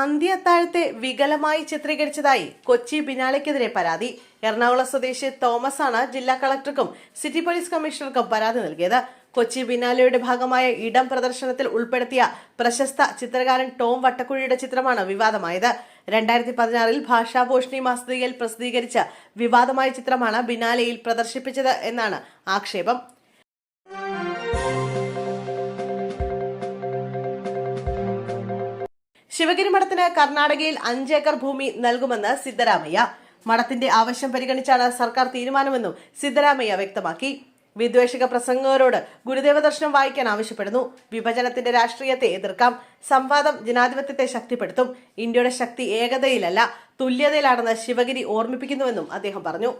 അന്ത്യത്താഴത്തെ വികലമായി ചിത്രീകരിച്ചതായി കൊച്ചി ബിനാലയ്ക്കെതിരെ പരാതി. എറണാകുളം സ്വദേശി തോമസ് ആണ് ജില്ലാ കളക്ടർക്കും സിറ്റി പോലീസ് കമ്മീഷണർക്കും പരാതി നൽകിയത്. കൊച്ചി ബിനാലയുടെ ഭാഗമായ ഇടം പ്രദർശനത്തിൽ ഉൾപ്പെടുത്തിയ പ്രശസ്ത ചിത്രകാരൻ ടോം വട്ടക്കുഴിയുടെ ചിത്രമാണ് വിവാദമായത്. രണ്ടായിരത്തി പതിനാറിൽ ഭാഷാഭൂഷണി മാസികയിൽ പ്രസിദ്ധീകരിച്ച വിവാദമായ ചിത്രമാണ് ബിനാലയിൽ പ്രദർശിപ്പിച്ചത് എന്നാണ് ആക്ഷേപം. ശിവഗിരി മഠത്തിന് കർണാടകയിൽ അഞ്ചേക്കർ ഭൂമി നൽകുമെന്ന് സിദ്ധരാമയ്യ. മഠത്തിന്റെ ആവശ്യം പരിഗണിച്ചാണ് സർക്കാർ തീരുമാനമെന്നും സിദ്ധരാമയ്യ വ്യക്തമാക്കി. വിദ്വേഷക പ്രസംഗകരോട് ഗുരുദേവ ദർശനം വായിക്കാൻ ആവശ്യപ്പെടുന്നു. വിഭജനത്തിന്റെ രാഷ്ട്രീയത്തെ എതിർക്കാം. സംവാദം ജനാധിപത്യത്തെ ശക്തിപ്പെടുത്തും. ഇന്ത്യയുടെ ശക്തി ഏകതയിലല്ല തുല്യതയിലാണെന്ന് ശിവഗിരി ഓർമ്മിപ്പിക്കുന്നുവെന്നും അദ്ദേഹം പറഞ്ഞു.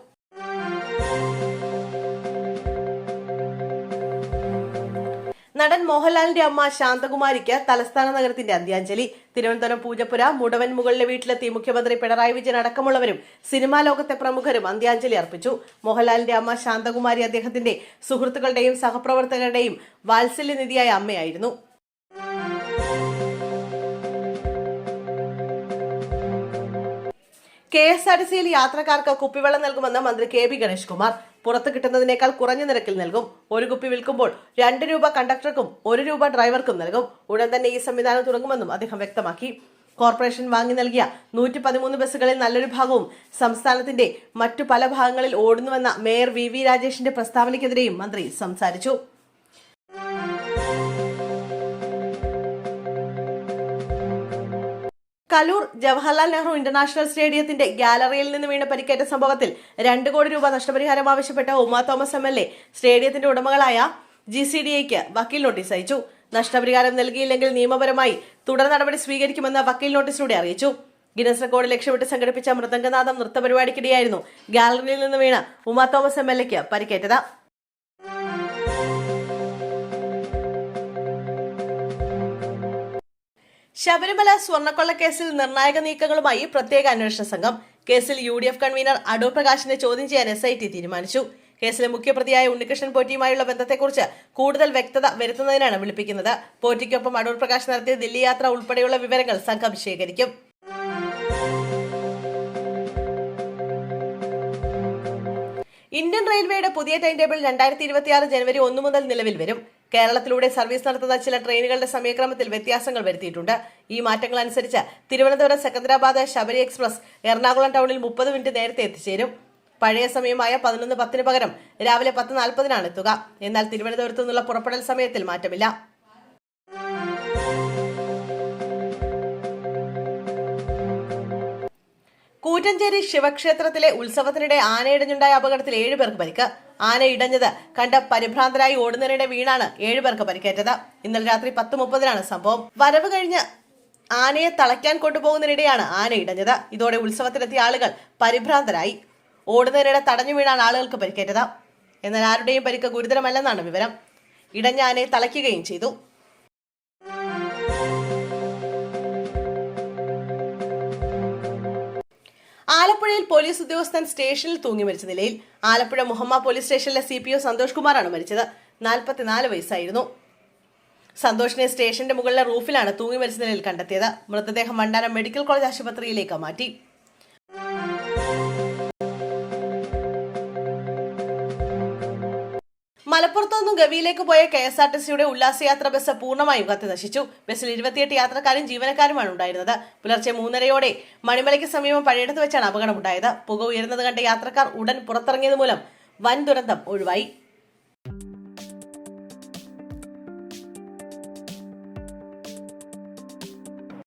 നടൻ മോഹൻലാലിന്റെ അമ്മ ശാന്തകുമാരിക്ക് തലസ്ഥാന നഗരത്തിന്റെ അന്ത്യാഞ്ജലി. തിരുവനന്തപുരം പൂജപ്പുര മുടവൻ മുകളിലെ വീട്ടിലെത്തി മുഖ്യമന്ത്രി പിണറായി വിജയൻ അടക്കമുള്ളവരും സിനിമാ ലോകത്തെ പ്രമുഖരും അന്ത്യാഞ്ജലി അർപ്പിച്ചു. മോഹൻലാലിന്റെ അമ്മ ശാന്തകുമാരി അദ്ദേഹത്തിന്റെ സുഹൃത്തുക്കളുടെയും സഹപ്രവർത്തകരുടെയും വാത്സല്യനിധിയായ അമ്മയായിരുന്നു. കെ എസ് ആർ ടി സിയിൽ യാത്രക്കാർക്ക് കുപ്പിവെള്ളം നൽകുമെന്ന് മന്ത്രി കെ ബി ഗണേഷ് കുമാർ പുറത്ത് കിട്ടുന്നതിനേക്കാൾ കുറഞ്ഞ നിരക്കിൽ നൽകും. ഒരു കുപ്പി വിൽക്കുമ്പോൾ രണ്ട് രൂപ കണ്ടക്ടർക്കും ഒരു രൂപ ഡ്രൈവർക്കും നൽകും. ഉടൻ തന്നെ ഈ സംവിധാനം തുടങ്ങുമെന്നും അദ്ദേഹം വ്യക്തമാക്കി. കോർപ്പറേഷൻ വാങ്ങി നൽകിയ നൂറ്റി പതിമൂന്ന് ബസ്സുകളിൽ നല്ലൊരു ഭാഗവും സംസ്ഥാനത്തിന്റെ മറ്റു പല ഭാഗങ്ങളിൽ ഓടുന്നുവെന്ന മേയർ വി വി രാജേഷിന്റെ പ്രസ്താവനയ്ക്കെതിരെയും മന്ത്രി സംസാരിച്ചു. കലൂർ ജവഹർലാൽ നെഹ്റു ഇന്റർനാഷണൽ സ്റ്റേഡിയത്തിന്റെ ഗാലറിയിൽ നിന്ന് വീണ് പരിക്കേറ്റ സംഭവത്തിൽ രണ്ട് കോടി രൂപ നഷ്ടപരിഹാരം ആവശ്യപ്പെട്ട Uma Thomas M L A സ്റ്റേഡിയത്തിന്റെ ഉടമകളായ ജി സി ഡി എക്ക് വക്കീൽ നോട്ടീസ് അയച്ചു. നഷ്ടപരിഹാരം നൽകിയില്ലെങ്കിൽ നിയമപരമായി തുടർ നടപടി സ്വീകരിക്കുമെന്ന് വക്കീൽ നോട്ടീസിലൂടെ അറിയിച്ചു. ഗിനസ് റെക്കോർഡ് ലക്ഷ്യമിട്ട് സംഘടിപ്പിച്ച മൃദംഗനാഥം നൃത്തപരിപാടിക്കിടെയായിരുന്നു ഗാലറിയിൽ നിന്ന് വീണ് ഉമ തോമസ് എം എൽ എക്ക് പരിക്കേറ്റത്. ശബരിമല സ്വർണക്കൊള്ളക്കേസിൽ നിർണായക നീക്കങ്ങളുമായി പ്രത്യേക അന്വേഷണ സംഘം. കേസിൽ U D F convener Adoor പ്രകാശിനെ ചോദ്യം ചെയ്യാൻ എസ് ഐ ടി തീരുമാനിച്ചു. കേസിലെ മുഖ്യപ്രതിയായ ഉണ്ണികൃഷ്ണൻ പോറ്റിയുമായുള്ള ബന്ധത്തെക്കുറിച്ച് കൂടുതൽ വ്യക്തത വരുത്തുന്നതിനാണ് വിളിപ്പിക്കുന്നത്. പോറ്റിക്കൊപ്പം അടൂർ പ്രകാശ് നടത്തിയ ദില്ലി യാത്ര ഉൾപ്പെടെയുള്ള വിവരങ്ങൾ സംഘം ശേഖരിക്കും. ഇന്ത്യൻ റെയിൽവേയുടെ പുതിയ ടൈം ടേബിൾ രണ്ടായിരത്തി ഇരുപത്തിയാറ് ജനുവരി ഒന്ന് മുതൽ നിലവിൽ വരും. കേരളത്തിലൂടെ സർവീസ് നടത്തുന്ന ചില ട്രെയിനുകളുടെ സമയക്രമത്തിൽ വ്യത്യാസങ്ങൾ വരുത്തിയിട്ടുണ്ട്. ഈ മാറ്റങ്ങൾ അനുസരിച്ച് തിരുവനന്തപുരം സെക്കന്ദരാബാദ് ശബരി എക്സ്പ്രസ് എറണാകുളം ടൗണിൽ മുപ്പത് മിനിറ്റ് നേരത്തെ എത്തിച്ചേരും. പഴയ സമയമായ പതിനൊന്ന് പത്തിന് പകരം രാവിലെ പത്ത് നാൽപ്പതിനാണ് എത്തുക. എന്നാൽ തിരുവനന്തപുരത്തു നിന്നുള്ള പുറപ്പെടൽ സമയത്തിൽ മാറ്റമില്ല. കൂറ്റഞ്ചേരി ശിവക്ഷേത്രത്തിലെ ഉത്സവത്തിനിടെ ആനയിടഞ്ഞുണ്ടായ അപകടത്തിൽ ഏഴ് പേർക്ക് പരിക്ക്. ആന ഇടഞ്ഞത് കണ്ട പരിഭ്രാന്തരായി ഓടുന്നതിനിടെ വീണാണ് ഏഴുപേർക്ക് പരിക്കേറ്റത്. ഇന്നലെ രാത്രി പത്ത് മുപ്പതിനാണ് സംഭവം. വരവ് കഴിഞ്ഞ് ആനയെ തളയ്ക്കാൻ കൊണ്ടുപോകുന്നതിനിടെയാണ് ആന ഇടഞ്ഞത്. ഇതോടെ ഉത്സവത്തിലെത്തിയ ആളുകൾ പരിഭ്രാന്തരായി. ഓടുന്നതിനിടെ തടഞ്ഞു വീണാണ് ആളുകൾക്ക് പരിക്കേറ്റത്. എന്നാൽ ആരുടെയും പരിക്ക് ഗുരുതരമല്ലെന്നാണ് വിവരം. ഇടഞ്ഞ ആനയെ തളയ്ക്കുകയും ചെയ്തു. ആലപ്പുഴയിൽ പോലീസ് ഉദ്യോഗസ്ഥൻ സ്റ്റേഷനിൽ തൂങ്ങി മരിച്ച നിലയിൽ ആലപ്പുഴ മുഹമ്മ പോലീസ് സ്റ്റേഷനിലെ സി പി ഒ സന്തോഷ് കുമാറാണ് മരിച്ചത്. നാൽപ്പത്തിനാല് വയസ്സായിരുന്നു. സന്തോഷിനെ സ്റ്റേഷന്റെ മുകളിലെ റൂഫിലാണ് തൂങ്ങി മരിച്ച നിലയിൽ കണ്ടെത്തിയത്. മൃതദേഹം വണ്ടാനം മെഡിക്കൽ കോളേജ് ആശുപത്രിയിലേക്ക് മാറ്റി. മലപ്പുറത്തു നിന്നും ഗവിയിലേക്ക് പോയ കെ എസ് ആർ ടി സിയുടെ ഉല്ലാസയാത്ര ബസ് പൂർണമായും കത്തി നശിച്ചു. ബസ്സിൽ ഇരുപത്തിയെട്ട് യാത്രക്കാരും ജീവനക്കാരുമാണ് ഉണ്ടായിരുന്നത്. പുലർച്ചെ മൂന്നരയോടെ മണിമലയ്ക്ക് സമീപം പഴയടത്ത് വെച്ചാണ് അപകടമുണ്ടായത്. പുക ഉയരുന്നത് കണ്ട യാത്രക്കാർ ഉടൻ പുറത്തിറങ്ങിയത് മൂലം വൻ ദുരന്തം ഒഴിവായി.